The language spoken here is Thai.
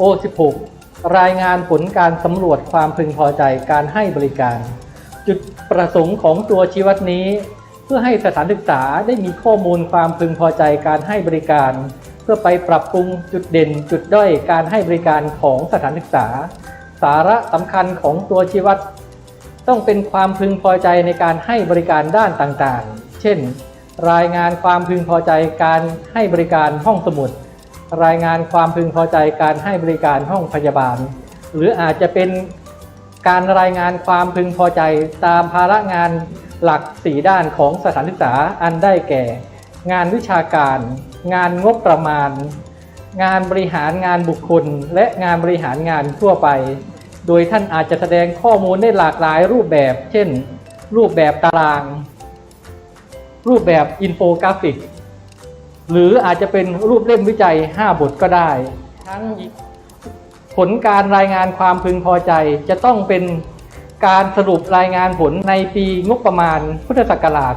O16 รายงานผลการสำรวจความพึงพอใจการให้บริการ จุดประสงค์ของตัวชี้วัดนี้ เพื่อให้สถานศึกษาได้มีข้อมูลความพึงพอใจการให้บริการ เพื่อไปปรับปรุงจุดเด่นจุดด้อยการให้บริการของสถานศึกษา สาระสำคัญของตัวชี้วัด ต้องเป็นความพึงพอใจในการให้บริการด้านต่างๆ เช่น รายงานความพึงพอใจการให้บริการห้องสมุด รายงานความพึงพอใจการให้บริการห้องพยาบาล หรืออาจจะเป็นการรายงานความพึงพอใจตามภาระงานหลักสีด้านของสถานศึกษาอันได้แก่ งานวิชาการ งานงบประมาณ งานบริหารงานบุคคล และงานบริหารงานทั่วไป โดยท่านอาจจะแสดงข้อมูลได้หลากหลายรูปแบบ เช่น รูปแบบตาราง รูปแบบอินโฟกราฟิก หรืออาจจะเป็นรูปเล่มวิจัย 5 บทก็ได้ ทั้งผลการรายงานความพึงพอใจ จะต้องเป็นการสรุปรายงานผลในปีงบประมาณพุทธศักราช 2564